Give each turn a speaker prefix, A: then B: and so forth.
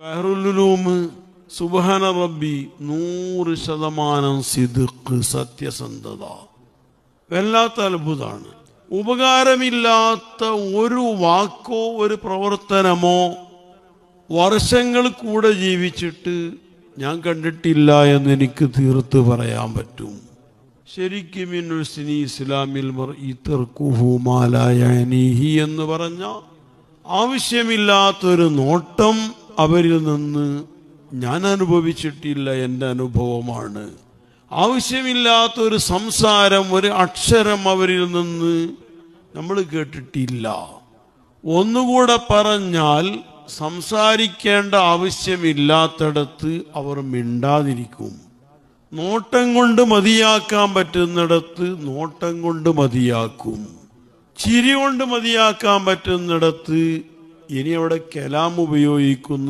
A: ബഹറുലുലൂമ് സുബാന റബ്ബി നൂറ് ശതമാനം സിദുക്ക് സത്യസന്ധത. വല്ലാത്ത അത്ഭുതമാണ് ഉപകാരമില്ലാത്ത ഒരു വാക്കോ ഒരു പ്രവർത്തനമോ വർഷങ്ങൾ കൂടെ ജീവിച്ചിട്ട് ഞാൻ കണ്ടിട്ടില്ല എന്ന് എനിക്ക് തീർത്ത് പറയാൻ പറ്റും. ശരിക്കും ഇന്നുസ്നി ഇസ്ലാമിൽ എന്ന് പറഞ്ഞ ആവശ്യമില്ലാത്തൊരു നോട്ടം അവരിൽ നിന്ന് ഞാൻ അനുഭവിച്ചിട്ടില്ല എന്റെ അനുഭവമാണ്. ആവശ്യമില്ലാത്ത ഒരു സംസാരം ഒരു അക്ഷരം അവരിൽ നിന്ന് നമ്മൾ കേട്ടിട്ടില്ല. ഒന്നുകൂടെ പറഞ്ഞാൽ സംസാരിക്കേണ്ട ആവശ്യമില്ലാത്തടത്ത് അവർ മിണ്ടാതിരിക്കും. നോട്ടം കൊണ്ട് മതിയാക്കാൻ പറ്റുന്നിടത്ത് നോട്ടം കൊണ്ട് മതിയാക്കും. ചിരി കൊണ്ട് മതിയാക്കാൻ പറ്റുന്നിടത്ത് ഇനി അവിടെ കലാം ഉപയോഗിക്കുന്നത്